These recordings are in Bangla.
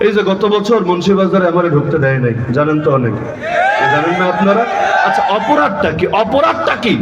এই যে গত বছর মুন্সিবাজারে আমার ঢুকতে দেয় নাই, জানেন তো অনেক। জানেন না আপনারা? আচ্ছা অপরাধটা কি? অপরাধটা কি?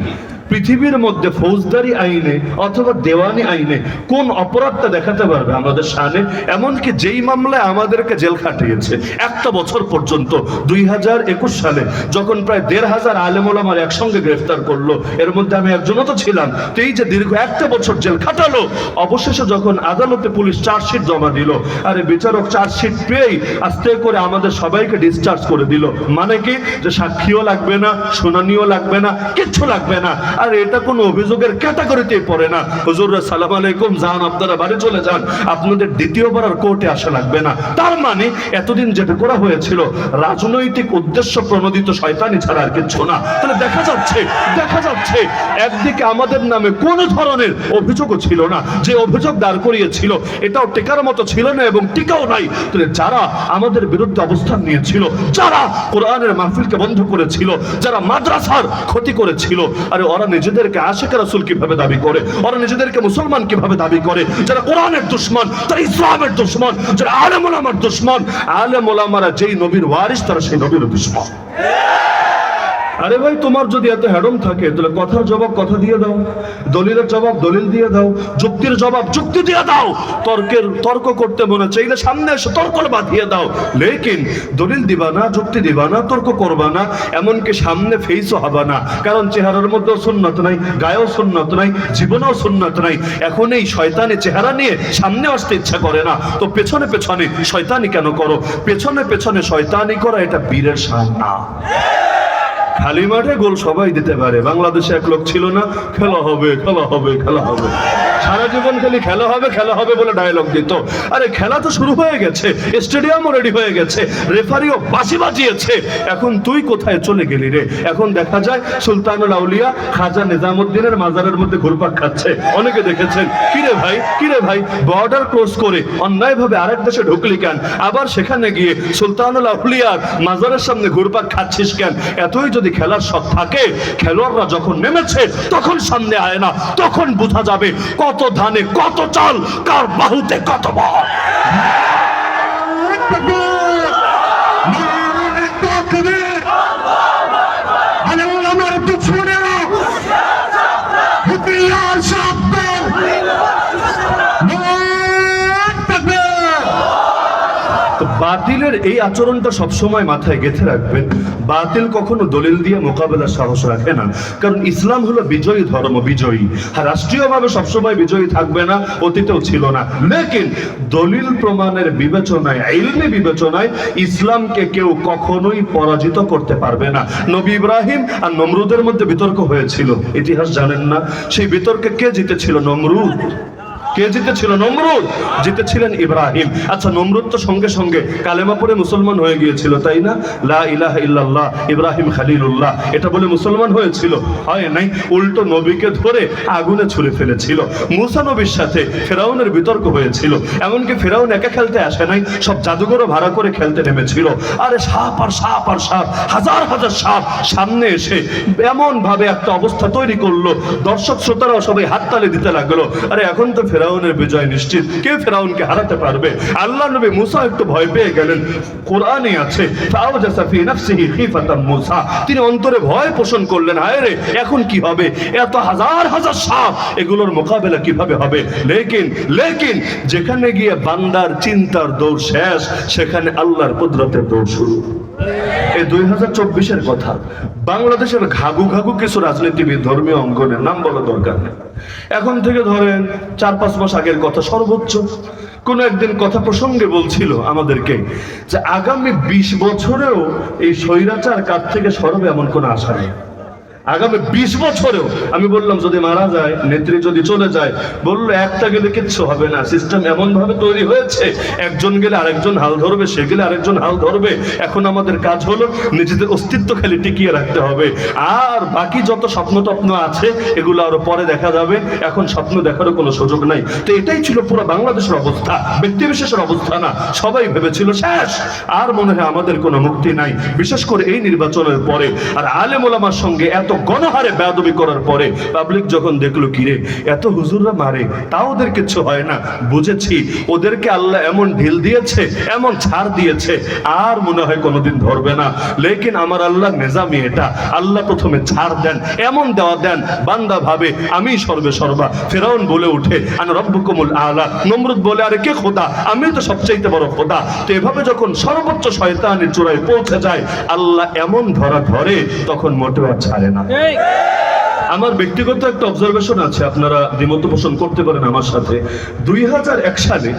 পৃথিবীর মধ্যে ফৌজদারি আইনে অথবা দেওয়ানি আইনে কোন অপরাধটা দেখাতে পারবে আমাদের সামনে? এমনকি যেই মামলায় আমাদেরকে জেল খাটিয়েছে, একটা বছর পর্যন্ত, দুই হাজার একুশ সালে, যখন প্রায় দেড় হাজার আলেমুল আমার একসঙ্গে গ্রেফতার করল, এর মধ্যে আমি একজনও তো ছিলাম। তো এই যে দীর্ঘ একটা বছর জেল খাটালো, অবশেষে যখন আদালতে পুলিশ চার্জশিট জমা দিল, আরে বিচারক চার্জশিট পেয়েই আস্তে করে আমাদের সবাইকে ডিসচার্জ করে দিল। মানে কি? যে সাক্ষীও লাগবে না, শুনানিও লাগবে না, কিচ্ছু লাগবে না। আর এটা কোনো অভিযোগের ক্যাটাগরিতেই পড়ে না। হুজুর সালাম আলাইকুম, যান, আপনারা বাড়ি চলে যান। আপনাদের দ্বিতীয়বার আর কোর্টে আসা লাগবে না। তার মানে এতদিন যেটা করা হয়েছিল, রাজনৈতিক উদ্দেশ্য প্রণোদিত শয়তানি ছাড়া আর কিচ্ছু না। তাহলে দেখা যাচ্ছে দেখা যাচ্ছে, একদিকে আমাদের নামে কোন ধরনের অভিযোগও ছিল না। যে অভিযোগ দাঁড় করিয়েছিল, এটাও টেকার মতো ছিল না এবং টিকাও নাই। তাহলে যারা আমাদের বিরুদ্ধে অবস্থান নিয়েছিল, যারা কোরআনের মাহফিলকে বন্ধ করেছিল, যারা মাদ্রাসার ক্ষতি করেছিল, আরে ওরা নিজেদেরকে আশেক রাসুল কীভাবে দাবি করে? ওরা নিজেদেরকে মুসলমান কীভাবে দাবি করে? যারা কোরআনের দুশ্মন তারা ইসলামের দুশ্মন, যারা আলেম ওলামার দুশ্মন আলেম ওলামারা যেই নবীর ওয়ারিস তারা সেই নবীর দুশ্মন। আরে ভাই, তোমার যদি এত হ্যাডম থাকে, তাহলে কথার জবাব কথা দিয়ে দাও, দলিলের জবাব দলিল দিয়ে দাও, যুক্তির জবাব যুক্তি দিয়ে দাও, তর্কের, তর্ক করতে মনে চাইলে সামনে এসে তর্ক বাঁধিয়ে দাও। লেকিন দলিল দিবা না, যুক্তি দিবা না, তর্ক করবা না, এমনকি সামনে ফেসও হবে না। কারণ চেহারার মধ্যেও সুন্নত নাই, গায়েও সুন্নত নাই, জীবনেও সুন্নত নাই। এখন এই শয়তানি চেহারা নিয়ে সামনে আসতে ইচ্ছা করে না। তো পেছনে পেছনে শয়তানি কেন করো? পেছনে পেছনে শয়তানি করা এটা বীরের সান না। খালি মাঠে গোল সবাই দিতে পারে। বাংলাদেশে এক লোক ছিল না, খেলা হবে খেলা হবে খেলা হবে। সারা জীবন খালি খেলা হবে খেলা হবে বলে ডায়লগ দিত। আরে খেলা তো শুরু হয়ে গেছে স্টেডিয়ামও রেডি হয়ে গেছে রেফারিও বাঁশি বাজিয়েছে। এখন তুই কোথায় চলে গেলি রে? এখন দেখা যায় সুলতানুল আউলিয়া খাজা নিজামুদ্দিনের মাজারের মধ্যে ঘুরপাক খাচ্ছে। অনেকে দেখেছেন, কিরে ভাই কিরে ভাই বর্ডার ক্রস করে অন্যায়ভাবে আরেক দেশে ঢুকলি কেন? আবার সেখানে গিয়ে সুলতানুল আউলিয়ার মাজারের সামনে ঘুরপাক খাচ্ছিস কেন? এতই যদি খেলার শখ থাকে, খেলোয়াড়রা যখন নেমেছে, তখন সামনে আয় না, তখন বোঝা যাবে কত ধানে কত চাল কার বাহুতে কত বল আমার পিছনেরা হুতিয়ার শব্দ তো বাতিলের এই আচরণটা সবসময় মাথায় গেঁথে রাখবেন। বাতিল কখনো দলিল দিয়ে মোকাবেলার সাহস রাখে না। কারণ ইসলাম হলো বিজয়ী ধর্ম, বিজয়ী। রাষ্ট্রীয়ভাবে সবসময় বিজয়ী থাকবে না, অতীতেও ছিল না। লেকিন দলিল প্রমাণের বিবেচনায়, ইলমি বিবেচনায় ইসলামকে কেউ কখনোই পরাজিত করতে পারবে না। নবী ইব্রাহিম আর নমরুদের মধ্যে বিতর্ক হয়েছিল। ইতিহাস জানেন না, সেই বিতর্কে কে জিতেছিল? নমরুদ। কে জিতেছিল? নমরুদ। জিতেছিলেন ইব্রাহিম। আচ্ছা নমরুদ তো সঙ্গে সঙ্গে কালেমা পড়ে মুসলমান হয়ে গিয়েছিল, তাই না? লা ইলাহা ইল্লাল্লাহ, ইব্রাহিম খালিলুল্লাহ। এটা বলে মুসলমান হয়েছিল? হয় নাই? উল্টো নবীকে ধরে আগুনে ছুড়ে ফেলেছিল। মুসা নবীর সাথে ফেরাউনের বিতর্ক হয়েছিল। এমনকি ফেরাউন একা খেলতে আসে নাই, সব জাদুঘরও ভাড়া করে খেলতে নেমেছিল। আরে সাপ আর সাপ আর সাপ, হাজার হাজার সাপ সামনে এসে এমন ভাবে একটা অবস্থা তৈরি করল। দর্শক, শ্রোতারাও সবাই হাততালি দিতে লাগল। আরে এখন তো ফেরাউনের বিজয় নিশ্চিত। কে ফেরাউনকে হারাতে পারবে? আল্লাহ নবী মুসা একটু ভয় পেয়ে গেলেন। কোরআনে আছে তিনি অন্তরে ভয় পোষণ করলেন, হায় রে, এখন কি হবে? এত হাজার হাজার সাপ, এগুলোর মোকাবেলা কীভাবে হবে? লেকিন লেকিন, যেখানে গিয়ে বান্দার চিন্তার দৌড় শেষ, সেখানে আল্লাহর কুদরতের দৌড় শুরু। এই দুই হাজার কথা। বাংলাদেশের ঘাগু ঘাগু কিছু রাজনীতিবিদ ধর্মীয় অঙ্গনের নাম বলা দরকার নেই। এখন থেকে ধরেন চার পাঁচ মাস আগের কথা সর্বোচ্চ। কোন একদিন কথা প্রসঙ্গে বলছিল আমাদেরকে যে আগামী বিশ বছরেও এই স্বৈরাচার কাজ থেকে সরবে এমন কোনো আশা নেই। আগামী বিশ বছরেও আমি বললাম, যদি মারা যায়, নেত্রী যদি চলে যায়, বলল, একটা গেলে কিচ্ছু হবে না। সিস্টেম এমন ভাবে তৈরি হয়েছে, একজন গেলে আরেকজন হাল ধরবে, সে গেলে আরেকজন হাল ধরবে। এখন আমাদের কাজ হলো নিজেদের অস্তিত্ব খালি টিকিয়ে রাখতে হবে। আর বাকি যত স্বপ্ন টপ্ন আছে, এগুলো আরও পরে দেখা যাবে। এখন স্বপ্ন দেখারও কোনো সুযোগ নাই। তো এটাই ছিল পুরো বাংলাদেশের অবস্থা। ব্যক্তি বিশেষের অবস্থা না, সবাই ভেবেছিল শেষ। আর মনে হয় আমাদের কোনো মুক্তি নাই, বিশেষ করে এই নির্বাচনের পরে। আর আলেম ওলামার সঙ্গে এত গণহারে বেয়াদবি করার পরে পাবলিক যখন দেখল, কিরে, এত হুজুররা মারে, তাও ওদের কিছু হয় না। বুঝেছি, ওদেরকে আল্লাহ এমন ঢিল দিয়েছে, এমন ছাড় দিয়েছে, আর মনে হয় কোনোদিন ধরবে না। লেকিন আমার আল্লাহ নেজামি এটা। আল্লাহ প্রথমে ছাড় দেন, এমন দেওয়া দেন, বান্দা ভাবে, আমি সর্বে সর্বা। ফেরাউন বলে উঠে, আন রব্বুকুমুল আলা। নমরুদ বলে, আরে কে খোদা? আমি তো সবচাইতে বড় খোদা। তো এভাবে যখন সর্বোচ্চ শয়তানের চূড়ায় পৌঁছে যায়, আল্লাহ এমন ধরা ধরে, তখন মোটেও ছাড়ে না। ঠিক আমার ব্যক্তিগত একটা অবজারভেশন আছে, আপনারা দ্বিমত পোষণ করতে পারেন আমার সাথে। দুই সালে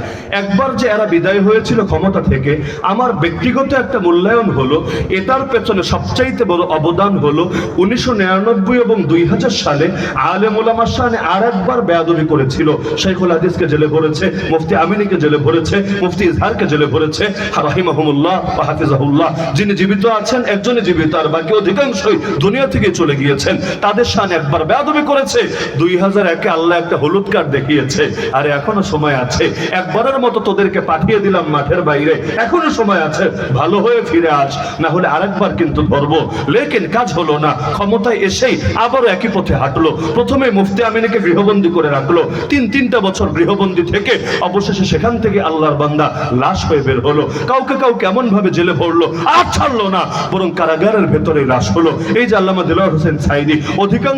একবার যে এরা বিদায় হয়েছিল ক্ষমতা থেকে, আমার ব্যক্তিগত একটা মূল্যায়ন হলো, এটার পেছনে সবচাইতে বড় অবদান হলো উনিশশো নিরানব্বই এবং দুই সালে আলেম ওলামার সামনে আর একবার বেয়াদবি করেছিল। শেখুল হাদিসকে জেলে ভরেছে, মুফতি আমিনীকে জেলে ভরেছে, মুফতি ইজহারকে জেলে ভরেছে, রাহিমাহুমুল্লাহ হাফিজাহুল্লাহ। যিনি জীবিত আছেন, একজনই জীবিত, আর বাকি অধিকাংশই দুনিয়া থেকে চলে গিয়েছেন। তাদের সামনে একবার বেয়াদবি করেছে। দুই হাজার একে আল্লাহ একটা হলুদ কার্ড দেখিয়েছে। আর এখনও সময় আছে। একবারের মতো তোদেরকে পাঠিয়ে দিলাম মাঠের বাইরে। এখনও সময় আছে। ভালো হয়ে ফিরে আস। না হলে আরেকবার কিন্তু ধরবো। লেকিন কাজ হলো না। ক্ষমতায় এসেই আবারও একই পথে হাঁটলো। প্রথমে মুফতি আমিনীকে গৃহবন্দী করে রাখল। তিন তিনটা বছর গৃহবন্দী থেকে অবশেষে সেখান থেকে আল্লাহর বান্দা লাশ হয়ে বের হলো। কাউকে কাউকে এমন ভাবে জেলে ভরলো, আর ছাড়লো না। বরং কারাগারের ভেতরে লাশ হলো। এই যে আল্লামা দিলওয়ার হোসেন সাইদি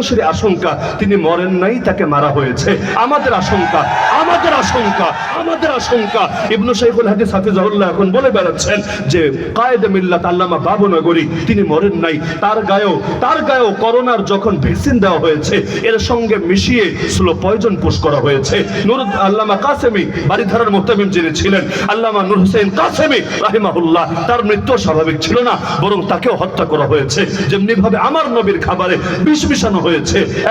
অধিকাংশের আশঙ্কা, তিনি মরেন নাই, তাকে মারা হয়েছে। আমাদের আশঙ্কা আমাদের আশঙ্কা আমাদের আশঙ্কা। ইবনু শাইখুল হাদিস হাফিজাহুল্লাহ এখন বলে বেড়াচ্ছেন যে, কায়েদে মিল্লাত আল্লামা বাবু নগরী তিনি মরেন নাই। তার গায়েও তার গায়েও করোনার যখন ভ্যাকসিন দেওয়া হয়েছে, এর সঙ্গে মিশিয়ে স্লো পয়জন পুশ করা হয়েছে। নুর আল্লামা কাসেমি, বাড়িধারার মোহতামিম যিনি ছিলেন, আল্লামা নুর হোসেন কাসেমি, রাহিমাহুল্লাহ, তার মৃত্যু স্বাভাবিক ছিল না, বরং তাকেও হত্যা করা হয়েছে। যেমনি ভাবে আমার নবীর খাবারে বিষ মিশানো হয়েছে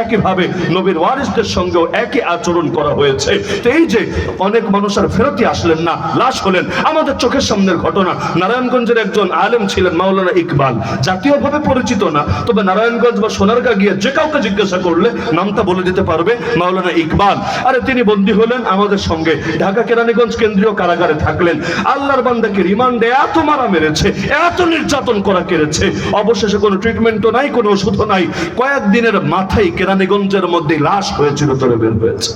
একইভাবে নবীর ওয়ারিসদের সঙ্গেও একই আচরণ করা হয়েছে। এই যে অনেক মানুষ আর ফেরতই আসলেন না, লাশ হলেন, আমাদের চোখের সামনের ঘটনা। নারায়ণগঞ্জের একজন আলেম ছিলেন, মাওলানা ইকবাল। জাতীয়ভাবে পরিচিত না, তবে নারায়ণগঞ্জ বা সোনারগা গিয়ে যে কাউকে জিজ্ঞাসা করলে নামটা বলে দিতে পারবে মাওলানা ইকবাল। আরে তিনি বন্দী হলেন আমাদের সঙ্গে। ঢাকা কেরানীগঞ্জ কেন্দ্রীয় কারাগারে থাকলেন। আল্লাহর বান্দাকে রিমান্ডে এত মারা মেরেছে, এত নির্যাতন করা কেড়েছে। অবশেষে কোনো ট্রিটমেন্টও নাই, কোনো ওষুধও নাই। কয়েকদিনের মাথায় কেরানীগঞ্জের মধ্যে লাশ হয়েছিল তোরে বের হয়েছে।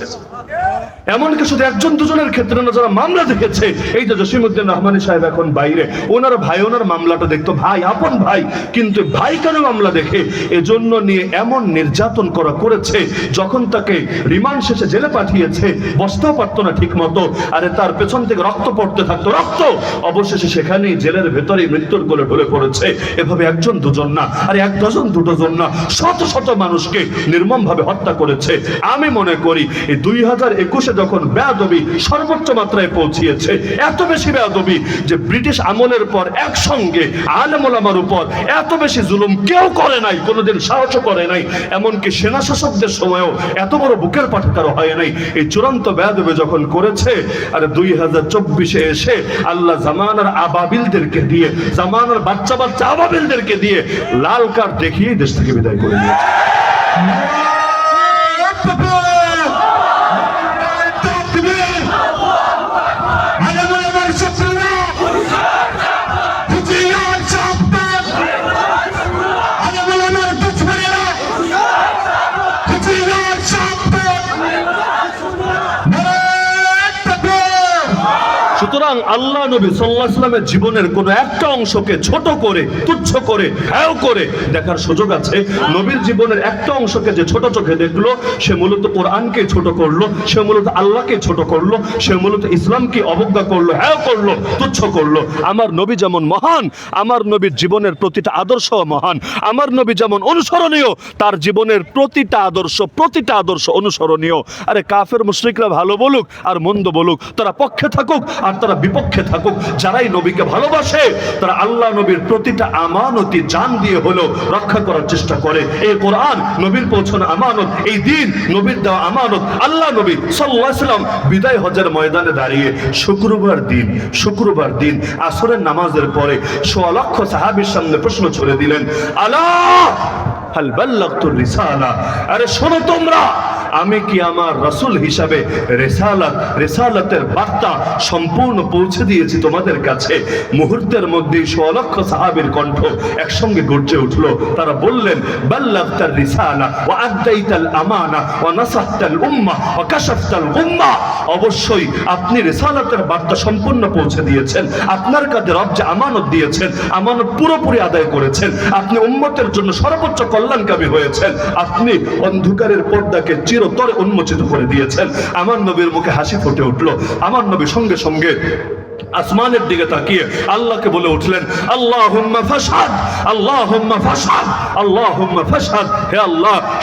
এমনকি শুধু একজন দুজনের ক্ষেত্রে না, যারা মামলা দেখেছে, এই যে জসিমুদ্দিন রহমানি সাহেব এখন বাইরে, ওনার ভাই, ওনার মামলাটা দেখতো, ভাই, আপন ভাই, কিন্তু ভাই কেন মামলা দেখে? এজন্য নিয়ে এমন নির্যাতন করা করেছে, যখন তাকে রিমান্ড শেষে জেলে পাঠিয়েছে, বসতেও পারতো না ঠিক মতো আরে তার পেছন থেকে রক্ত পড়তে থাকতো, রক্ত! অবশেষে সেখানেই জেলের ভেতরেই মৃত্যুর কোলে ঢলে পড়েছে, এভাবে একজন দুজন না, আরে এক ডজন দুজন না, শত শত মানুষকে নির্মম ভাবে হত্যা করেছে। আমি মনে করি, এই দুই হাজার একুশে যখন বেয়াদবি সর্বোচ্চ মাত্রায় পৌঁছিয়েছে, এত বেশি বেয়াদবি যে ব্রিটিশ আমলের পর একসঙ্গে আলেমোলামার উপর এত বেশি জুলুম কেউ করে নাই, কোনোদিন সাহসও করে নাই। এমনকি সেনা শাসকদের সময়ও এত বড় বুকের পাঠাকারও হয় নাই। এই চূড়ান্ত বেয়াদবি যখন করেছে, আর দুই হাজার চব্বিশে এসে আল্লাহ জামানার আবাবিলদেরকে দিয়ে, জামানার বাচ্চা বাচ্চা আবাবিলদেরকে দিয়ে লাল কার্ড দেখিয়ে দেশ থেকে বিদায় করে দিয়েছে। আল্লাহ নবী সাল্লাহ সাল্লামের জীবনের কোন একটা অংশকে ছোট করে, তুচ্ছ করে হ্যাও করে দেখার সুযোগ আছে। নবীর জীবনের একটা অংশকে যে ছোট চোখে দেখল, সে মূলত কোরআনকে ছোট করল, সে মূলত আল্লাহকে ছোট করল, সে মূলত ইসলামকে অবজ্ঞা করল হ্যাও করল, তুচ্ছ করল। আমার নবী যেমন মহান, আমার নবীর জীবনের প্রতিটা আদর্শ মহান, আমার নবী যেমন অনুসরণীয়, তার জীবনের প্রতিটা আদর্শ প্রতিটা আদর্শ অনুসরণীয়। আরে কাফের মুশরিকরা ভালো বলুক আর মন্দ বলুক, তারা পক্ষে থাকুক আর তারা বিপক্ষে থাকুক, যারাই নবীকে ভালোবাসে, তারা আল্লাহ নবীর প্রতিটা আমানতি জান দিয়ে হলেও রক্ষা করার চেষ্টা করে। এই কোরআন, নবীর পৌঁছানো আমানত, এই দিন, নবীর দেওয়া আমানত, আল্লাহ নবী সাল্লাহ সাল্লাম বিদায় হজের ময়দানে দাঁড়িয়ে শুক্রবার দিন শুক্রবার দিন আসরের নামাজের পরে সোয়া লক্ষ সাহাবির সামনে প্রশ্ন ছড়ে দিলেন, আল্লাহ আরে শোনো তোমরা, আমি কি আমার রসুল হিসাবে রেসালাত, রেসালাতের বার্তা সম্পূর্ণ পৌঁছে দিয়েছি তোমাদের কাছে? মুহূর্তের মধ্যে সোলক্ষ সাহাবীর কণ্ঠ একসঙ্গে গর্জে উঠল। তারা বললেন রিসালা আদাইতাল আমানা কাশাফতাল অবশ্যই আপনি রিসালাতের বার্তা সম্পূর্ণ পৌঁছে দিয়েছেন। আপনার কাছে রব যে আমানত দিয়েছেন, আমানত পুরোপুরি আদায় করেছেন। আপনি উম্মতের জন্য সর্বোচ্চ কল্যাণকামী হয়েছেন। আপনি অন্ধকারের পর্দাকে চিরতরে উন্মোচিত করে দিয়েছেন। আমার নবীর মুখে হাসি ফুটে উঠল। আমার নবী সঙ্গে সঙ্গে আসমানের দিকে তাকিয়ে আল্লাহকে বলে উঠলেন আল্লাহ,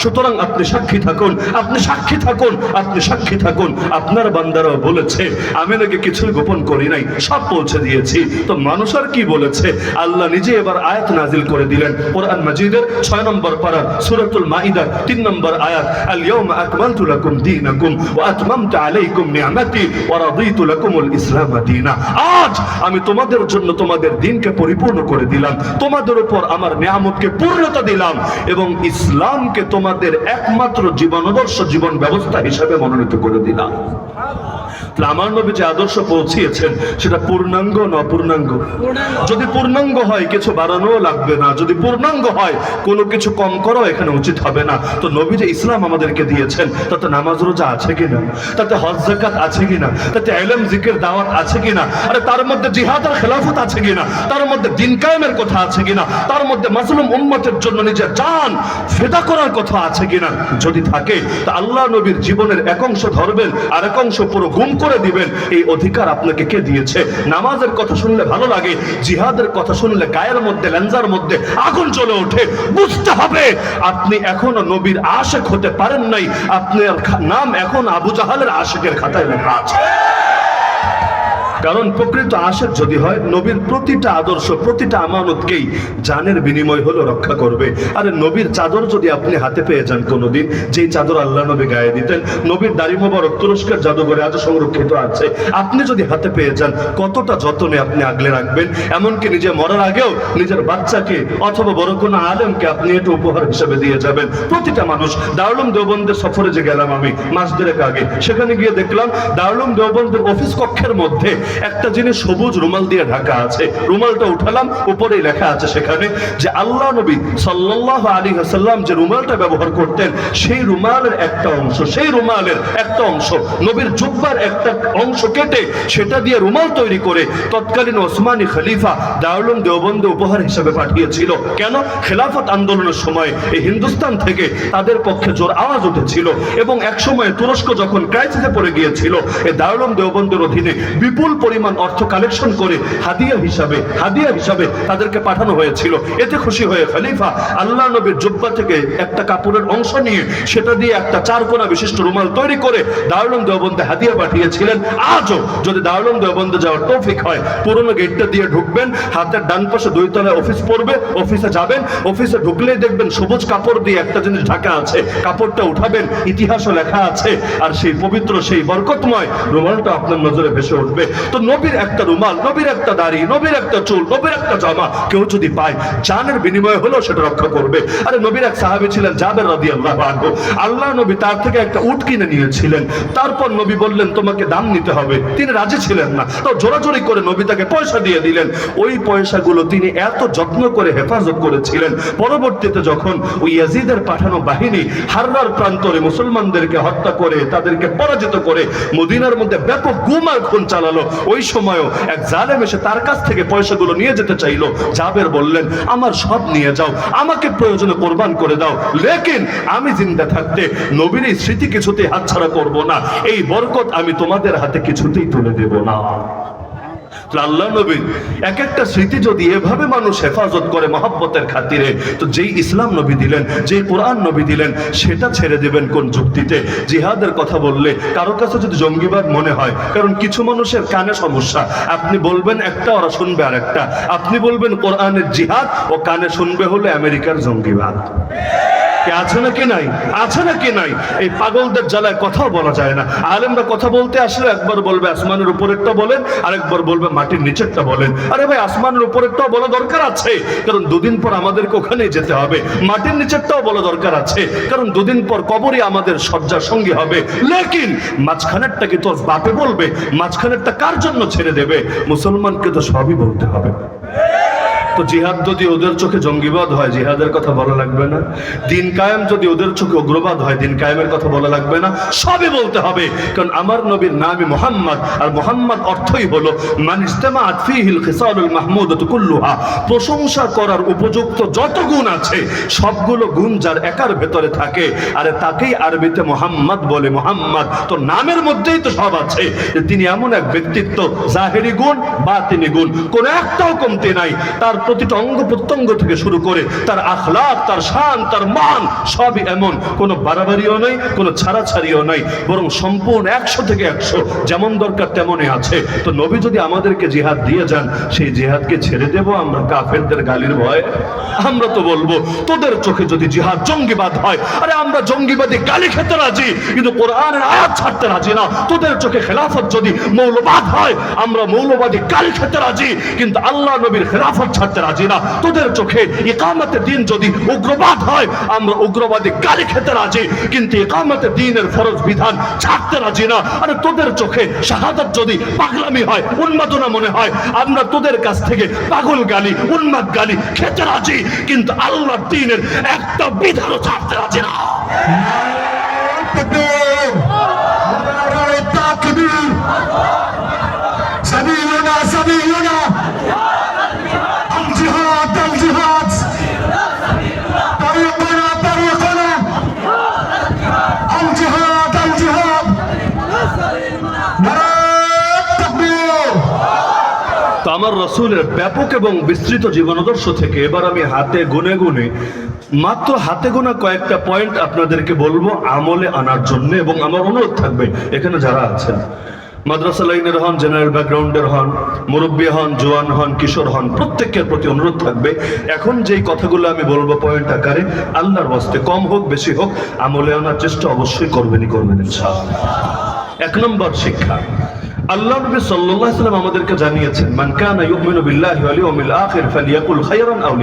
সুতরাং আপনি সাক্ষী থাকুন, আপনি সাক্ষী থাকুন, আপনি সাক্ষী থাকুন। আপনার বলেছে, আমি নাকি গোপন করি নাই, সব পৌঁছে দিয়েছি। তো মানুষ আর কি বলেছে? আল্লাহ নিজে এবার আয়াত নাজিল করে দিলেন, কোরআন মাজিদের ছয় নম্বর পারা, সূরাতুল মাইদা তিন নম্বর আয়াত আল ইয়াউমা আলাইকুম ইসলাম দীনা। আজ আমি তোমাদের জন্য তোমাদের দিনকে পরিপূর্ণ করে দিলাম। তোমাদের উপর আমার নিয়ামতকে পূর্ণতা দিলাম এবং ইসলামকে তোমাদের একমাত্র জীবনদর্শ জীবন ব্যবস্থা হিসাবে মনোনীত করে দিলাম। আমার নবী যে আদর্শ পৌঁছিয়েছেন সেটা পূর্ণাঙ্গ না অপূর্ণাঙ্গ? যদি পূর্ণাঙ্গ হয় কিছু বাড়ানোও লাগবে না। যদি পূর্ণাঙ্গ হয় কোনো কিছু কম করাও এখানে উচিত হবে না। তো নবী যে ইসলাম আমাদেরকে দিয়েছেন তাতে নামাজ রোজা আছে কিনা? তাতে হজ জাকাত আছে কিনা? তাতে এলম জিকের দাওয়াত আছে কিনা? আরে তার মধ্যে জিহাদ আর খেলাফত আছে কিনা? তার মধ্যে দিন কায়েমের কথা আছে কিনা? তার মধ্যে মাসলুম উম্মতের জন্য নিজের জান ফেদা করার কথা আছে কিনা? যদি থাকে তা আল্লাহ নবীর জীবনের এক অংশ ধরবেন আর এক অংশ পুরো গুম করে দিবেন। এই অধিকার আপনাকে কে দিয়েছে? নামাজের কথা শুনলে ভালো লাগে, জিহাদের কথা শুনলে গায়ের মধ্যে লেন্সার মধ্যে আগুন চলে ওঠে। বুঝতে হবে, আপনি এখনও নবীর আশেক হতে পারেন নাই। আপনার নাম এখন আবু জাহালের আশেকের খাতায় লেখা আছে। কারণ প্রকৃত আশেক যদি হয়, নবীর প্রতিটা আদর্শ, প্রতিটা আমানতকেই জানের বিনিময় হলো রক্ষা করবে। আরে নবীর চাদর যদি আপনি হাতে পেয়ে যান কোনোদিন, যেই চাদর আল্লাহ নবী গায়ে দিতেন, নবীর দাড়ি মোবারক, তুরস্কের জাদুঘরে আজও সংরক্ষিত আছে। আপনি যদি হাতে পেয়ে যান, কতটা যত্নে আপনি আগলে রাখবেন? এমনকি নিজে মরার আগেও নিজের বাচ্চাকে অথবা বড় কোনো আলেমকে আপনি এটা উপহার হিসেবে দিয়ে যাবেন। প্রতিটা মানুষ দারুলুম দেওবন্দের সফরে যে গেলাম আমি, মাস দেড়েক আগে, সেখানে গিয়ে দেখলাম দারুলুম দেওবন্দের অফিস কক্ষের মধ্যে একটা জিনিস সবুজ রুমাল দিয়ে ঢাকা আছে। রুমালটা উঠালাম উপরে লেখা আছে সেখানে যে আল্লাহ নবী সাল্লাল্লাহু আলী হাসাল্লাম যে রুমালটা ব্যবহার করতেন, সেই রুমালের একটা অংশ, সেই রুমালের একটা অংশ, নবীর জুব্বার একটা অংশ কেটে সেটা দিয়ে রুমাল তৈরি করে তৎকালীন ওসমানী খলিফা দারুলুম দেওবন্দে উপহার হিসেবে পাঠিয়েছিল। কেন? খেলাফত আন্দোলনের সময় এই হিন্দুস্তান থেকে তাদের পক্ষে জোর আওয়াজ উঠেছিল এবং এক সময় তুরস্ক যখন ক্রাইসিসে পড়ে গিয়েছিল এই দারুলুম দেওবন্দের অধীনে বিপুল পরিমাণ অর্থ কালেকশন করে হাদিয়া হিসাবে হাদিয়া হিসাবে তাদেরকে পাঠানো হয়েছিল। এতে খুশি হয়ে খলিফা আল্লাহ নবীর জুব্বা থেকে একটা কাপড়ের অংশ নিয়ে সেটা দিয়ে একটা চারকোনা বিশিষ্ট রুমাল তৈরি করে দারুলুম দেওবন্দে হাদিয়া পাঠিয়েছিলেন। আজও যদি দারুলুম দেওবন্দে যাওয়ার তৌফিক হয়, পুরনো গেটটা দিয়ে ঢুকবেন, হাতের ডান পাশে দুই তলায় অফিস পড়বে, অফিসে যাবেন, অফিসে ঢুকলেই দেখবেন সবুজ কাপড় দিয়ে একটা জিনিস ঢাকা আছে, কাপড়টা উঠাবেন, ইতিহাসও লেখা আছে, আর সেই পবিত্র সেই বরকতময় রুমালটা আপনার নজরে ভেসে উঠবে। তো নবীর একটা রুমাল, নবীর একটা দাড়ি, নবীর একটা চুল, নবীর একটা জামা কেউ যদি পায়, জানের বিনিময় হলেও সেটা রক্ষা করবে। আরে নবীর এক সাহাবি ছিলেন জাবের রাদি আল্লাহ আল্লাহ নবী তার থেকে একটা উট কিনে নিয়েছিলেন। তারপর নবী বললেন, তোমাকে দাম নিতে হবে। তিনি রাজি ছিলেন না। তো জোরাজোরি করে নবী তাকে পয়সা দিয়ে দিলেন। ওই পয়সাগুলো তিনি এত যত্ন করে হেফাজত করেছিলেন। পরবর্তীতে যখন ওই ইয়াজিদের পাঠানো বাহিনী হাররার প্রান্তরে মুসলমানদেরকে হত্যা করে, তাদেরকে পরাজিত করে মদিনার মধ্যে ব্যাপক গুমার খুন চালালো ওই সময়ও এক জালেম এসে তার কাছ থেকে পয়সাগুলো নিয়ে যেতে চাইলো। জাবের বললেন, আমার সব নিয়ে যাও, আমাকে প্রয়োজনে কোরবান করে দাও। লেকিন আমি জিন্দা থাকতে নবীর এই স্মৃতি কিছুতেই হাতছাড়া করব না। এই বরকত আমি তোমাদের হাতে কিছুতেই তুলে দেব না। আল্লাহ নবী, এক একটা স্মৃতি যদি এভাবে মানুষ হেফাজত করে মহাব্বতের খাতিরে, তো যেই ইসলাম নবী দিলেন, যেই কোরআন নবী দিলেন, সেটা ছেড়ে দেবেন কোন যুক্তিতে? জিহাদের কথা বললে কারও কাছে যদি জঙ্গিবাদ মনে হয়, কারণ কিছু মানুষের কানে সমস্যা। আপনি বলবেন একটা, ওরা শুনবে আর একটা আপনি বলবেন কোরআনের জিহাদ, ও কানে শুনবে হলে আমেরিকার জঙ্গিবাদ। কে আছে নাকি নাই? আছে নাকি নাই? এই পাগলদের জ্বালায় কথাও বলা যায় না। আলেমরা কথা বলতে আসলে একবার বলবে, আসমানের উপরেরটা বলেন, আরেকবার বলবে মাটির নিচেরটা বলেন। আরে ভাই, আসমানের উপরেরটাও বলা দরকার আছে, কারণ দুদিন পর আমাদেরকে ওখানে যেতে হবে। মাটির নিচেরটাও বলা দরকার আছে, কারণ দুদিন পর কবরই আমাদের শয্যার সঙ্গী হবে। লেকিন মাঝখানেরটা কি তোর বাপে বলবে? মাঝখানেরটা কার জন্য ছেড়ে দেবে? মুসলমানকে তো সবই বলতে হবে। তো জিহাদ যদি ওদের চোখে জঙ্গিবাদ হয়, জিহাদের কথা বলা লাগবে না। দিন কায়েম যদি ওদের চোখে উগ্রবাদ হয়, দিন কায়েমের কথা বলা লাগবে না। সবই বলতে হবে, কারণ আমার নবীর নামই মোহাম্মদ, আর মোহাম্মদ অর্থই হলো, মান ইজতামা ফিহিল খিসালুল মাহমুদাতু কুল্লুহা। প্রশংসা করার উপযুক্ত যত গুণ আছে, সবগুলো গুণ যার একার ভেতরে থাকে, আরে তাকেই আরবিতে মোহাম্মদ বলে মোহাম্মদ। তো নামের মধ্যেই তো সব আছে, যে তিনি এমন এক ব্যক্তিত্ব, জাহেরি গুণ বা তিনি গুণ। কোন একটাও কমতি নাই। তার প্রতিটা অঙ্গ প্রত্যঙ্গ থেকে শুরু করে তার তার শান, তার মান সবই এমন। কোনো বাড়াবাড়িও কোনো ছাড়াছাড়িও বরং সম্পূর্ণ একশো থেকে একশো, যেমন দরকার তেমনই আছে। তো নবী যদি আমাদেরকে জিহাদ দিয়ে যান, সেই জিহাদকে ছেড়ে দেব আমরা কাফেরদের গালির ভয়ে? আমরা তো বলব, তোদের চোখে যদি জিহাদ জঙ্গিবাদ হয়, আরে আমরা জঙ্গিবাদী গালি খেতে রাজি, কিন্তু কোরআনের আয়াত ছাড়তে রাজি না। তোদের চোখে খেলাফত যদি মৌলবাদ হয়, আমরা মৌলবাদী গালি খেতে রাজি, কিন্তু আল্লাহ নবীর খেলাফত ছাড়তে রাজি না তোদের চোখে ইকামতে দিন যদি উগ্রবাদ হয় আমরা উগ্রবাদী গালি খেতে রাজি কিন্তু ইকামতে দিনের ফরজ বিধান ছাড়তে রাজি না আরে তোদের চোখে শাহাদাত যদি পাগলামি হয় উন্মাদনা মনে হয় আমরা তোদের কাছ থেকে পাগল গালি উন্মাদ গালি খেতে রাজি কিন্তু আল্লাহ দিনের একটা বিধানও ছাড়তে রাজি না التكبير نار التكبير سبيلنا سبيلنا الجهاد الجهاد طريقنا طريقنا الجهاد الجهاد نار التكبير তো আমার রসুলের ব্যাপক এবং বিস্তৃত জীবনাদর্শ থেকে এবার আমি হাতে গুনে গুনে মাত্র হাতে গোনা কয়েকটা পয়েন্ট আপনাদেরকে বলবো আমলে আনার জন্য এবং আমার অনুরোধ থাকবে এখানে যারা আছেন মাদ্রাসা লাইনের হন, জেনারেল ব্যাকগ্রাউন্ডের হন, মুরব্বী হন, জোয়ান হন, কিশোর হন, প্রত্যেকের প্রতি অনুরোধ থাকবে। এখন যেই কথাগুলো আমি বলব পয়েন্ট আকারে, আল্লাহর বস্তে কম হোক, বেশি হোক, আমলে আনার চেষ্টা অবশ্যই করবেনই করবেন, ইনশাআল্লাহ। এক নম্বর শিক্ষা। আল্লাহ নবী সাল্লাল্লাহু আমাদেরকে জানিয়েছেন, মান কানা ইউমিনু বিল্লাহি ওয়াল ইয়াউমিল ফালিয়াকুল খায়রান আও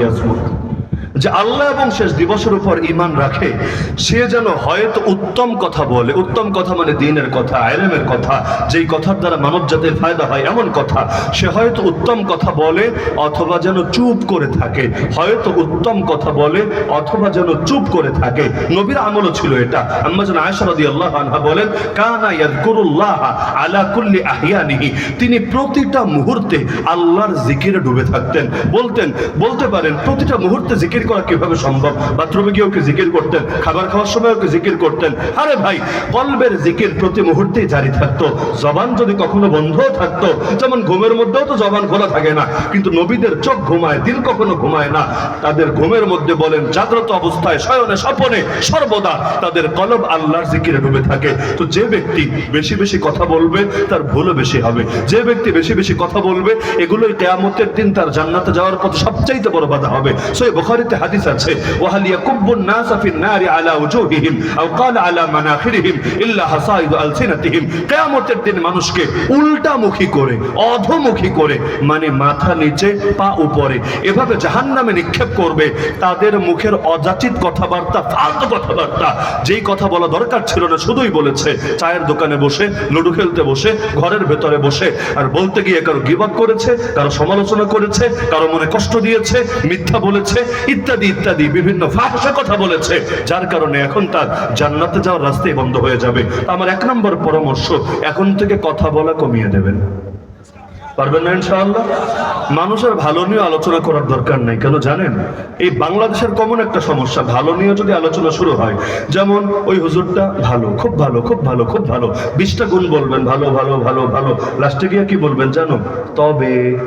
যে আল্লাহ এবং শেষ দিবসের উপর ঈমান রাখে, সে যেন হয়তো উত্তম কথা বলে। উত্তম কথা মানে দিনের কথা আইলেমের কথা, যেই কথার দ্বারা মানব জাতির ফায়দা হয় এমন কথা। সে হয়তো উত্তম কথা বলে অথবা যেন চুপ করে থাকে। হয়তো উত্তম কথা বলে অথবা যেন চুপ করে থাকে। নবীর আমলও ছিল এটা। আম্মা যেন আয়েশা রাদিয়াল্লাহু আনহা বলেন, কানা ইয়াযকুরুল্লাহ আলা কুল্লি আহিয়ানিহি তিনি প্রতিটা মুহূর্তে আল্লাহর জিকিরে ডুবে থাকতেন। বলতেন, বলতে পারেন, প্রতিটা মুহূর্তে জিকির করা কীভাবে সম্ভব? বাথরুমে গিয়ে ওকে জিকির করতেন? খাবার খাওয়ার সময় ওকে জিকির করতেন? আরে ভাই, কলবের জিকির প্রতি মুহূর্তেই জারি থাকতো। জবান যদি কখনো বন্ধও থাকতো, যেমন ঘুমের মধ্যেও তো জবান খোলা থাকে না, কিন্তু নবীদের চোখ ঘুমায়, দিল কখনো ঘুমায় না। তাদের ঘুমের মধ্যে বলেন, জাগ্রত অবস্থায়, শয়নে স্বপনে, সর্বদা তাদের কলব আল্লাহর জিকিরে ডুবে থাকে। তো যে ব্যক্তি বেশি বেশি কথা বলবে, তার ভুলও বেশি হবে। যে ব্যক্তি বেশি বেশি কথা বলবে, এগুলোই কেয়ামতের দিন তার জান্নাতে যাওয়ার পথে সবচাইতে বড় বাধা হবে। সই বুখারীতে হাদিস আছে, ওয়াহাল ইয়াকুব্বুন নাস ফিন নারি আলা উজুহিহিম আও ক্বালা আলা মানাখিরিহিম ইল্লা হাসাইদু আলসিনাতিহিম। কিয়ামতের দিন মানুষকে উল্টামুখী করে, অধমুখী করে মানে মাথা নিচে, পা উপরে, এভাবে জাহান্নামে নিক্ষেপ করবে, তাদের মুখের অযাচিত কথাবার্তা, ফালতু কথাবার্তা, যেই কথা বলা দরকার ছিল না, শুধুই বলেছে, চায়ের দোকানে বসে, লুডু খেলতে বসে, ঘরের ভেতরে বসে, আর বলতে গিয়ে কারও গিবাদ করেছে, কারও সমালোচনা করেছে, কারও মনে কষ্ট দিয়েছে, মিথ্যা বলেছে ইত্যাদি ইত্যাদি বিভিন্ন ফাঁসা কথা বলেছে। যার কারণে এখন তার জান্নাতে যাওয়ার রাস্তাই বন্ধ হয়ে যাবে। আমার এক নম্বর পরামর্শ, এখন থেকে কথা বলা কমিয়ে দেবেন। পারবেন না ইনশাআল্লাহ? মানুষের ভালো নিয়ে আলোচনা করার দরকার নাই। কেন জানেন? এই বাংলাদেশের কমন একটা সমস্যা, ভালো নিয়ে যদি আলোচনা শুরু হয়, যেমন ওই হুজুরটা ভালো, খুব ভালো খুব ভালো খুব ভালো। বিশটা গুণ বলবেন, ভালো ভালো ভালো ভালো। লাস্টে গিয়ে কি বলবেন জানো? তবে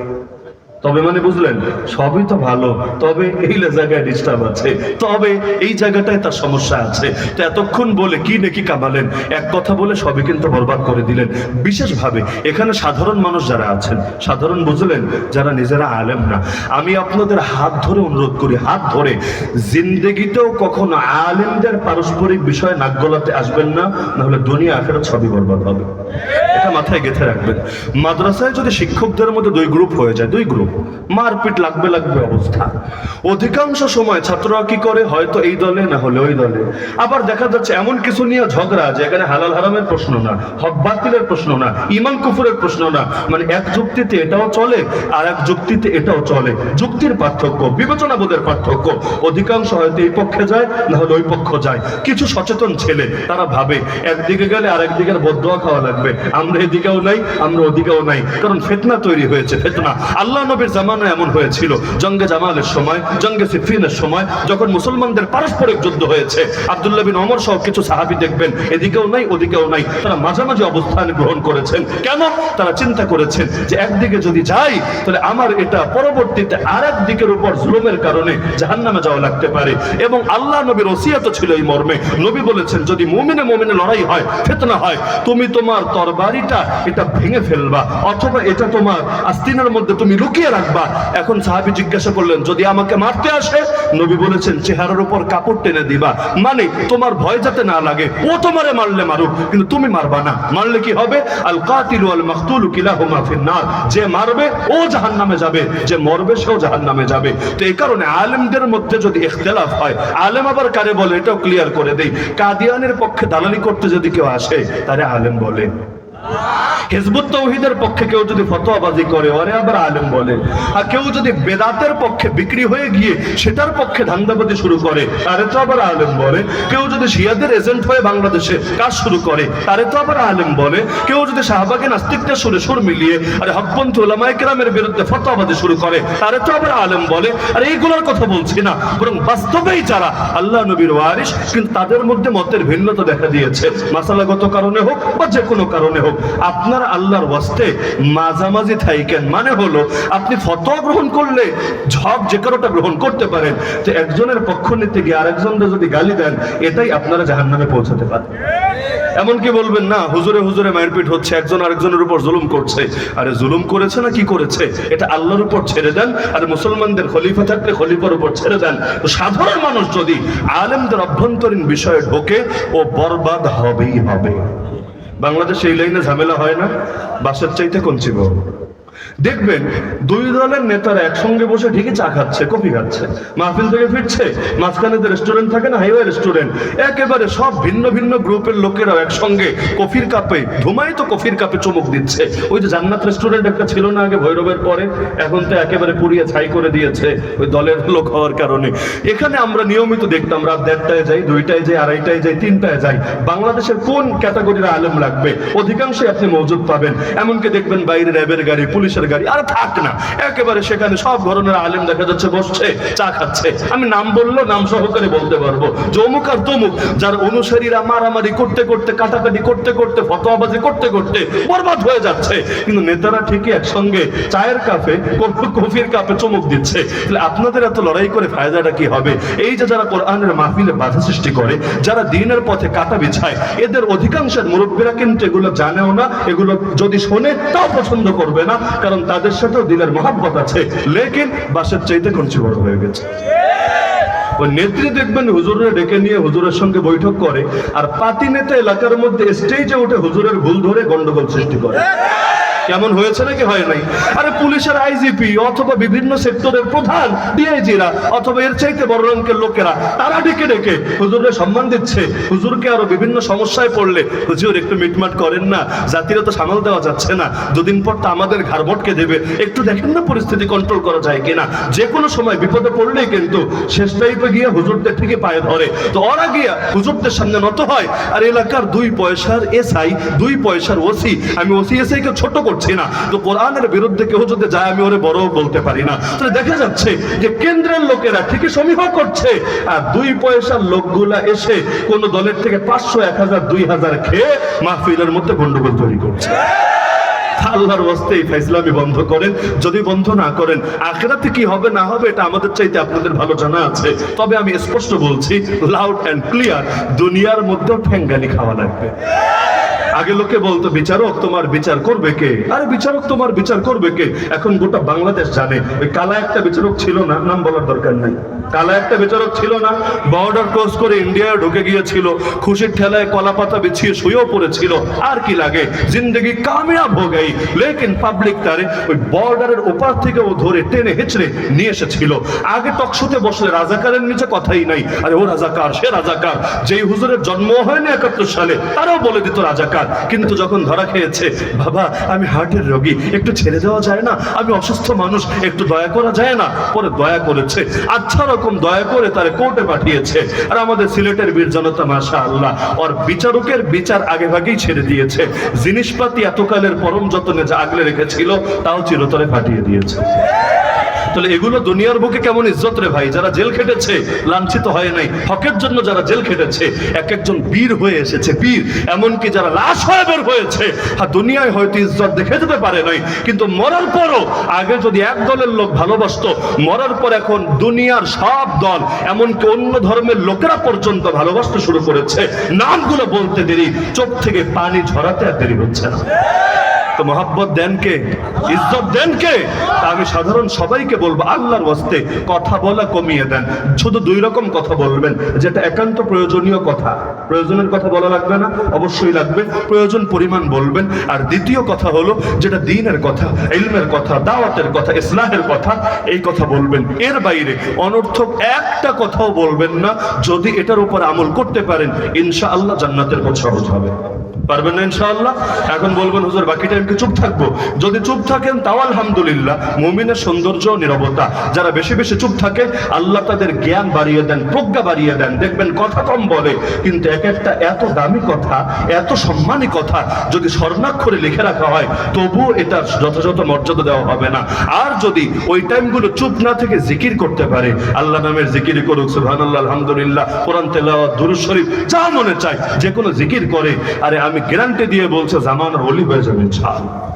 তবে মানে বুঝলেন, সবই তো ভালো, তবে এই জায়গায় ডিস্টার্ব আছে, তবে এই জায়গাটায় তার সমস্যা আছে। তো এতক্ষণ বলে কি নাকি কামালেন, এক কথা বলে সবই কিন্তু বরবাদ করে দিলেন। বিশেষভাবে এখানে সাধারণ মানুষ যারা আছেন, সাধারণ বুঝলেন, যারা নিজেরা আলেম না, আমি আপনাদের হাত ধরে অনুরোধ করি, হাত ধরে, জিন্দেগিতেও কখনো আলেমদের পারস্পরিক বিষয়ে নাক গলাতে আসবেন না, নাহলে দুনিয়া আখেরাত সবই বরবাদ হবে। এটা মাথায় গেঁথে রাখবেন। মাদ্রাসায় যদি শিক্ষকদের মধ্যে দুই গ্রুপ হয়ে যায়, দুই গ্রুপ মারপিট লাগবে লাগবে অবস্থা। অধিকাংশ সময় ছাত্ররা কি করে? হয়তো এই দলে, না হলে ওই দলে। আবার দেখা যাচ্ছে এমন কিছু নিয়ে ঝগড়া যে এখানে হালাল হারামের প্রশ্ন না, হক বাতিলের প্রশ্ন না, ইমান কুফুরের প্রশ্ন না। মানে এক যুক্তিতে এটাও চলে, আর এক যুক্তিতে এটাও চলে। যুক্তির পার্থক্য বিবেচনা বোধের পার্থক্য। অধিকাংশ হয়তো এই পক্ষে যায়, না হলে ওই পক্ষ যায়। কিছু সচেতন ছেলে, তারা ভাবে, একদিকে গেলে আরেক দিকের বদয়া খাওয়া লাগবে। আমরা এদিকেও নাই, আমরা ওদিকেও নাই। কারণ ফেতনা তৈরি হয়েছে, ফেতনা। আল্লাহ নবীর জামানা এমন হয়েছিল, জঙ্গে জামালের সময়, জঙ্গে সিফিনের সময়, যখন মুসলমানদের পারস্পরিক যুদ্ধ হয়েছে। আব্দুল্লাহ বিন ওমর সহ কিছু সাহাবি দেখবেন, এদিকেও নাই, ওদিকেও নাই। তারা মাঝামাঝি অবস্থান গ্রহণ করেছেন। কেন? তারা চিন্তা করেছেন যে একদিকে যদি যাই, তাহলে আমার এটা পরবর্তীতে আর দিকের উপর জুলুমের কারণে জাহান্নামে যাওয়া লাগতে পারে। এবং আল্লাহ নবীর ওসিয়াত ছিল এই মর্মে। নবী বলেছেন, যদি মুমিনে মুমিনে লড়াই হয়, ফেতনা হয়, তুমি তোমার তরবারিটা এটা ভেঙে ফেলবা, অথবা এটা তোমার আস্তিনের মধ্যে তুমি লুকিয়ে রাখবা। এখন সাহাবী জিজ্ঞাসা করলেন, যদি আমাকে মারতে আসে? নবী বলেছেন, চেহারার উপর কাপড় টেনে দিবা। মানে তোমার ভয় যাতে না লাগে, ও তোমারে মারলে মারুক, কিন্তু তুমি মারবা না। মারলে কি হবে? আল কাতিলু আল মাকতুলু কিলাহুমা ফিন্নার। যে মারবে, ও জাহান্নামে যাবে। যে মরবে, সেও জাহান্নামে যাবে। তো এই কারণে আলেমদের মধ্যে যদি ইখতিলাফ হয়, আলেম আবার কারে বলে? এটাও ক্লিয়ার করে দেই। কাদিয়ানের পক্ষে দালালি করতে যদি কেউ আসে, তারে আলেম বলে। হিজবুত তৌহিদের পক্ষে কেউ যদি ফতোয়াবাজি করে, ওরে আবার আলেম বলে। আর কেউ যদি বেদাতের পক্ষে বিক্রি হয়ে গিয়ে সেটার পক্ষে ধান্দাবাজি শুরু করে, তারে তো আবার আলেম বলে। কেউ যদি শিয়াদের এজেন্ট হয়ে বাংলাদেশে কাজ শুরু করে, তারে তো আবার আলেম বলে। কেউ যদি শাহবাগে নাস্তিকদের সুরে সুর মিলিয়ে, আরে হকপন্থী ওলামায় কেরামের বিরুদ্ধে ফতোয়াবাজি শুরু করে, তারে তো আবার আলেম বলে। আর এইগুলোর কথা বলছি না, বরং বাস্তবেই যারা আল্লাহ নবীর ওয়ারিস কিন্তু তাদের মধ্যে মতের ভিন্নতা দেখা দিয়েছে। মাসালাগত কারণে হোক বা যে কোনো কারণে হোক। আপনার আল্লাহর ওয়াস্তে মাঝামাঝি থাইকেন মানে হলো আপনি ফতোয়া গ্রহণ করলে ঝক যে কারোটা গ্রহণ করতে পারেন, তো একজনের পক্ষ নিতে গিয়ে আরেকজনকে যদি গালি দেন, এটাই আপনারা জাহান্নামে পৌঁছাতে পারেন এমনকি বলবেন, না, হুজুরে হুজুরে মারপিট হচ্ছে, একজন আরেকজনের উপর জুলুম করছে। আরে, জুলুম করেছে না কি করেছে? এটা আল্লাহর উপর ছেড়ে দেন, আর মুসলমানদের খলিফা থাকলে খলিফার উপর ছেড়ে দেন। তো সাধারণ মানুষ যদি আলেমদের অভ্যন্তরীণ বিষয়ে ঢোকে, ও বরবাদ হবেই হবে। বাংলাদেশে এই লাইনে ঝামেলা হয় না বাসার চাইতে কঞ্চিব দেখবেন দুই দলের নেতারা একসঙ্গে বসে ঠিকই চা খাচ্ছে, কফি খাচ্ছে। মাহফিল থেকে ফিরছে, মাঝখানে যে রেস্টুরেন্ট থাকে না হাইওয়ে রেস্টুরেন্ট একেবারে সব ভিন্ন ভিন্ন গ্রুপের লোকেরাও একসঙ্গে কফির কাপে ধুমাই তো কফির কাপে চমক দিচ্ছে। ওই যে জান্নাত রেস্টুরেন্ট একটা ছিল না আগে ভৈরবের পরে, এখন তো একেবারে পুড়িয়ে ছাই করে দিয়েছে ওই দলের লোক হওয়ার কারণে। এখানে আমরা নিয়মিত দেখতাম, রাত দেড়টায় যাই, দুইটায় যাই, আড়াইটায় যাই, তিনটায় যাই। বাংলাদেশের কোন ক্যাটাগরির আলেম লাগবে? অধিকাংশই আপনি মজুদ পাবেন। এমনকি দেখবেন বাইরে র্যাবের গাড়ি, পুলিশের গাড়ি, আর থাক না। একেবারে সেখানে সব ধরনের আলেম দেখা যাচ্ছে, বসছে, চা খাচ্ছে। আমি নাম বললেও নাম সহকারে বলতে পারব। জমুক আর তমুক, যার অনুসারীরা মারামারি করতে করতে, কাটাকাটি করতে করতে, ফতোয়াবাজি করতে করতে বরবাদ হয়ে যাচ্ছে। কিন্তু নেতারা ঠিকই একসঙ্গে চায়ের কাপে কফির কাপে চমক দিচ্ছে। তাহলে আপনাদের এত লড়াই করে ফায়দাটা কি হবে? এই যে যারা কোরআনের মাহফিলে বাধা সৃষ্টি করে, যারা দিনের পথে কাটা বিছায়, এদের অধিকাংশের মুরব্বীরা কিন্তু এগুলো জানেও না, এগুলো যদি শোনে, তাও পছন্দ করবে না। কারণ তাদের সাথেও দিনের মহাব্বত আছে। লেকিন বাসের চাইতে কঞ্চি বড় হয়ে গেছে। ওই নেত্রী দেখবেন হুজুরের ডেকে নিয়ে হুজুরের সঙ্গে বৈঠক করে, আর পাতি নেতা এলাকার মধ্যে স্টেজে উঠে হুজুরের ভুল ধরে গন্ডগোল সৃষ্টি করে। কেমন হয়েছে নাকি হয় নাই? আরে পুলিশের আইজিপি অথবা বিভিন্ন সেক্টরের প্রধান, ডিআইজিরা, অথবা এর চাইতে বড় রঙের লোকেরা, তারা ডেকে ডেকে হুজুরের সম্মান দিচ্ছে। হুজুরকে আরও বিভিন্ন সমস্যায় পড়লে, হুজুর একটু মিটমাট করেন না জাতিরা তো সামাল দেওয়া যাচ্ছে না। দুদিন পর তো আমাদের ঘাড় ভটকে দেবে। একটু দেখেন না পরিস্থিতি কন্ট্রোল করা যায় কিনা। যে কোনো সময় বিপদে পড়লেই কিন্তু শেষ টাইপে গিয়ে হুজুরদের থেকে পায়ে ধরে। তো ওরা গিয়া হুজুরদের সামনে নত হয়। আর এলাকার দুই পয়সার এসআই, দুই পয়সার ওসি, আমি ওসি এসআই কে ছোট করছি। না। তো কোরআনের বিরুদ্ধে কেউ যদি যায়, আমি ওরে বড় বলতে পারি না। তাহলে দেখা যাচ্ছে যে কেন্দ্রের লোকেরা ঠিকই সমীহ করছে, আর দুই পয়সার লোকগুলা এসে কোন দলের থেকে পাঁচশো, এক হাজার, দুই হাজার খেয়ে মাহফিলের মধ্যে গন্ডগোল তৈরি করছে। আল্লাহর এই বন্ধ করেন। যদি বন্ধ না করেন, আখেরাতে কি হবে, না হবে, এটা আমাদের চাইতে আপনাদের ভালো জানা আছে। তবে আমি স্পষ্ট বলছি লাউড অ্যান্ড ক্লিয়ার দুনিয়ার মধ্যেও ঠ্যাঙ্গানি খাওয়া লাগবে। আগে লোকে বলতো, বিচারক তোমার বিচার করবে কে? আরে বিচারক তোমার বিচার করবে কে? এখন গোটা বাংলাদেশ জানে। ওই কালা একটা বিচারক ছিল না, নাম বলার দরকার নাই। কালা একটা বিচারক ছিল না বর্ডার ক্রস করে ইন্ডিয়ায় ঢুকে গিয়েছিল, খুশির ঠেলায় কলা পাতা বিছিয়ে শুয়েও পড়েছিল। আর কি লাগে? জিন্দগি কামিয়াব হো গই। লেকিন পাবলিক তারে ওই বর্ডারের ওপার থেকে ও ধরে টেনে হেঁচড়ে নিয়ে এসেছিল। আগে টকশোতে বসলে রাজাকারের নিচে কথাই নাই। আরে ও রাজাকার, সে রাজাকার। যেই হুজুরের জন্ম হয়নি একাত্তর সালে, তারাও বলে দিত রাজাকার। কিন্তু যখন ধরা খেয়েছে, বাবা, আমি হার্টের রোগী, একটু ছেড়ে দেওয়া যায় না? আমি অসুস্থ মানুষ, একটু দয়া করা যায় না? পরে দয়া করেছে। আচ্ছা রকম দয়া করে তারে কোর্টে পাঠিয়েছে। আর আমাদের সিলেটের বীর জনতা মাশা আল্লাহ ওর বিচারকের বিচার আগে ভাগেই ছেড়ে দিয়েছে। জিনিসপাতি এতকালের পরম যতনে যা আগলে রেখেছিল, তাও চিরতরে ফাটিয়ে দিয়েছে। তাহলে এগুলো দুনিয়ার বুকে কেমন ইজ্জত রে ভাই? যারা জেল খেটেছে, লাঞ্ছিত হয় নাই। হকের জন্য যারা জেল খেটেছে এক একজন বীর হয়ে এসেছে। বীর, এমনকি যারা লাশ হয়ে বের হয়েছে। আর দুনিয়ায় হয়তো ইজ্জত দেখে যেতে পারে নাই, কিন্তু মরার পরও আগে যদি এক দলের লোক ভালোবাসতো, মরার পর এখন দুনিয়ার সব দল, এমনকি অন্য ধর্মের লোকেরা পর্যন্ত ভালোবাসতে শুরু করেছে। নামগুলো বলতে দেরি, চোখ থেকে পানি ঝরাতে আর দেরি হচ্ছে না। তো মহাব্বত দেন কে? ইজ্জত দেন কে? তা আমি সাধারণ সবাইকে বলব, আল্লাহর ওয়াস্তে কথা বলা কমিয়ে দেন। শুধু দুই রকম কথা বলবেন, যেটা একান্ত প্রয়োজনীয় কথা। প্রয়োজনের কথা বলা লাগবে না, অবশ্যই লাগবে। প্রয়োজন পরিমাণ বলবেন। আর দ্বিতীয় কথা হলো, যেটা দিনের কথা, ইলমের কথা, দাওয়াতের কথা ইসলামের কথা, এই কথা বলবেন। এর বাইরে অনর্থক একটা কথাও বলবেন না, যদি এটার উপর আমল করতে পারেন, ইনশাআল্লাহ জান্নাতের পথ সহজ হবে। পারবেন না ইনশাআল্লাহ? এখন বলবেন, হুজুর বাকি টাইম কি চুপ থাকব। যদি চুপ থাকেন, তাও আলহামদুলিল্লাহ, মুমিনের সৌন্দর্য নিরবতা। যারা বেশি বেশি চুপ থাকে, আল্লাহ তাদের জ্ঞান বাড়িয়ে দেন, প্রজ্ঞা বাড়িয়ে দেন। দেখবেন, কথা কম বলে, কিন্তু এক একটা এত দামি কথা, এত সম্মানী কথা যদি স্বর্ণাক্ষরে লিখে রাখা হয়, তবুও এটার যথাযথ মর্যাদা দেওয়া হবে না। আর যদি ওই টাইমগুলো চুপ না থেকে জিকির করতে পারে, আল্লাহ নামের জিকির করুক, সুবহানাল্লাহ, আলহামদুলিল্লাহ, কোরআন তেলাওয়াত, দুরূদ শরীফ, যা মনে চায়, যে কোনো জিকির করে। আরে আমি গ্যারান্টি দিয়ে বলছে, জামানার অলি হয়ে যাবে ইনশাআল্লাহ।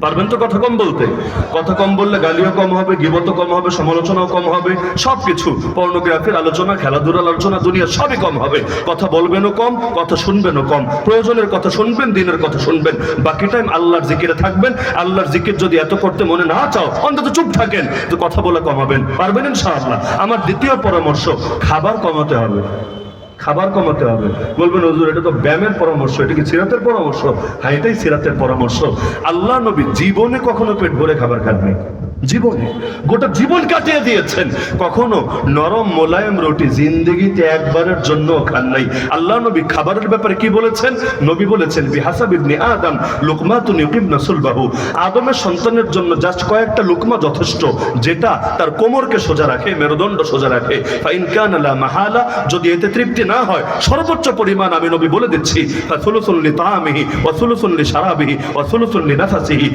পারবেন তো কথা কম বলতে? কথা কম বললে গালিও কম হবে গিবত কম হবে, সমালোচনাও কম হবে, সবকিছু, পর্নোগ্রাফির আলোচনা, খেলাধুলার আলোচনা দুনিয়া সবই কম হবে। কথা বলবেনও কম, কথা শুনবেনও কম। প্রয়োজনের কথা শুনবেন, দিনের কথা শুনবেন। বাকি টাইম আল্লাহর জিকিরে থাকবেন। আল্লাহর জিকির যদি এত করতে মনে না চাও, অন্তত চুপ থাকেন তো কথা বলে কমাবেন। পারবেন ইনশাআল্লাহ? আমার দ্বিতীয় পরামর্শ, খাবার কমাতে হবে। খাবার কমাতে হবে। বলবেন, হজুর, এটা তো ব্যায়ামের পরামর্শ, এটা কি সিরাতের পরামর্শ? হ্যাঁ এটাই সিরাতের পরামর্শ। আল্লাহ নবী জীবনে কখনো পেট ভরে খাবার খাননি। জীবনে, গোটা জীবন কাটিয়ে দিয়েছেন। কখনো নরম মোলায়েম রুটি জিন্দগিতে একবারের জন্য খান নাই। আল্লাহ নবী খাবারের ব্যাপারে কি বলেছেন? নবী বলেছেন, বিহাসাব ইবনে আদম, লুকমাতুন ইউকিবনা সুলবাহু আদমের সন্তানের জন্য জাস্ট কয়েকটা লুকমা যথেষ্ট, যেটা তার কোমরকে সোজা রাখে, মেরুদণ্ড সোজা রাখে। ফাইন কান লা মাহালা, যদি এতে তৃপ্তি না হয়, সর্বোচ্চ পরিমাণ আমি নবী বলে দিচ্ছি। ফাসুলুসুন লি তাআমিহি, ওয়া সুলুসুন লি ওয়া সুলুসুন লি নাফাসিহি।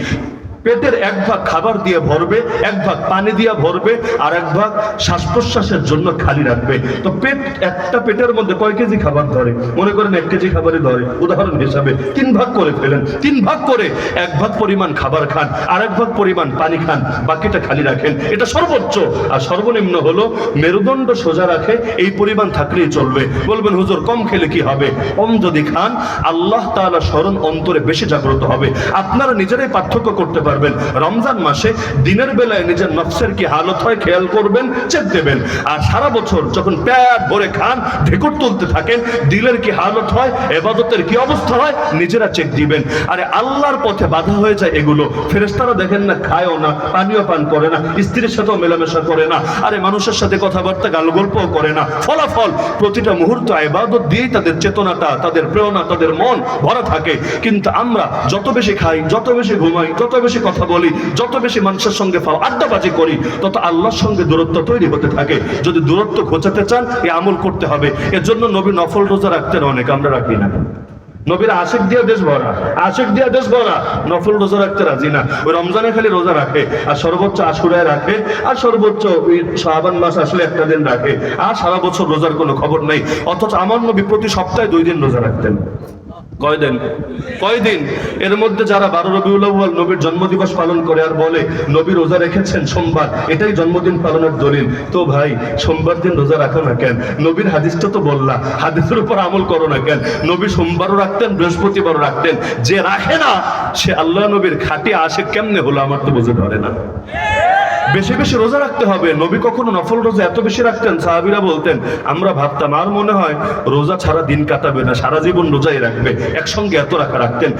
পেটের এক ভাগ খাবার দিয়ে ভরবে, এক ভাগ পানি দিয়ে ভরবে, আর এক ভাগ শ্বাস প্রশ্বাসের জন্য খালি রাখবে। তো পেট একটা পেটের মধ্যে কয় কেজি খাবার ধরে? মনে করেন এক কেজি খাবারই ধরে। উদাহরণ হিসাবে তিন ভাগ করে ফেলেন। তিন ভাগ করে এক ভাগ পরিমাণ খাবার খান, আর এক ভাগ পরিমাণ পানি খান, বাকিটা খালি রাখেন। এটা সর্বোচ্চ। আর সর্বনিম্ন হলো মেরুদণ্ড সোজা রাখে, এই পরিমাণ থাকলেই চলবে। বলবেন, হুজুর, কম খেলে কি হবে? কম যদি খান, আল্লাহ তাআলা স্মরণ অন্তরে বেশি জাগ্রত হবে। আপনারা নিজেরাই পার্থক্য করতে পারবেন। রমজান মাসে দিনের বেলায় নিজের নফসের কি হালত হয় খেয়াল করবেন, চেক দেবেন। আর সারা বছর যখন প্যাট ভরে খান, ঢেকুর তুলতে থাকেন, দিলের কি হালত হয়, এবাদতের কি অবস্থা হয়, নিজেরা চেক দিবেন। আরে আল্লাহর পথে বাধা হয়ে যায় এগুলো। ফেরেশতারা দেখেন না, খায়ও না, পানীয় পান করে না, স্ত্রীর সাথেও মেলামেশা করে না। আরে মানুষের সাথে কথাবার্তা গাল গল্পও করে না। ফলাফল, প্রতিটা মুহূর্ত ইবাদত দিয়েই তাদের চেতনাটা, তাদের প্রেরণা, তাদের মন ভরা থাকে। কিন্তু আমরা যত বেশি খাই, যত বেশি ঘুমাই, যত বেশি কথা বলি, যত বেশি মানুষের সঙ্গে আড্ডাবাজি করি, তত আল্লাহর সঙ্গে দূরত্ব তৈরি হতে থাকে। যদি দূরত্ব ঘোচাতে চান এই আমল করতে হবে। এর জন্য নবী নফল রোজা রাখতেন অনেক, আমরা রাখি না। নবীর আশেক দিয়ে দেশ ভরা, আশেক দিয়ে দেশ ভরা, নফল রোজা রাখতে রাজি না। ওই রমজানে খালি রোজা রাখে, আর সর্বোচ্চ আশুরায় রাখে, আর সর্বোচ্চ ওই শাবান মাস আসলে একটা দিন রাখে। আর সারা বছর রোজার কোনো খবর নেই। অথচ আমার নবী প্রতি সপ্তাহে দুই দিন রোজা রাখতেন। কয়দিন? কয়দিন? এর মধ্যে যারা বারো রবিউল আউয়াল নবীর জন্মদিবস পালন করে আর বলে, নবী রোজা রেখেছেন সোমবার, এটাই জন্মদিন পালনের দলিল। তো ভাই, সোমবার দিন রোজা রাখো না কেন? নবীর হাদিসটা তো বললা হাদিসের উপর আমল করো না কেন? নবী সোমবারও রাখতেন, বৃহস্পতিবারও রাখতেন। যে রাখে না, সে আল্লাহ নবীর খাটি আসে কেমনে হলো আমার তো বুঝে ধরে না। বেশি বেশি রোজা রাখতে হবে। নবী কখনো নফল রোজা এত বেশি রাখতেন, সাহাবিরা বলতেন, আমরা ভাবতাম, আর মনে হয় রোজা ছাড়া দিন কাটাবে না, সারা জীবন রোজাই রাখবে। একসঙ্গে এত রাখা রাখতেন।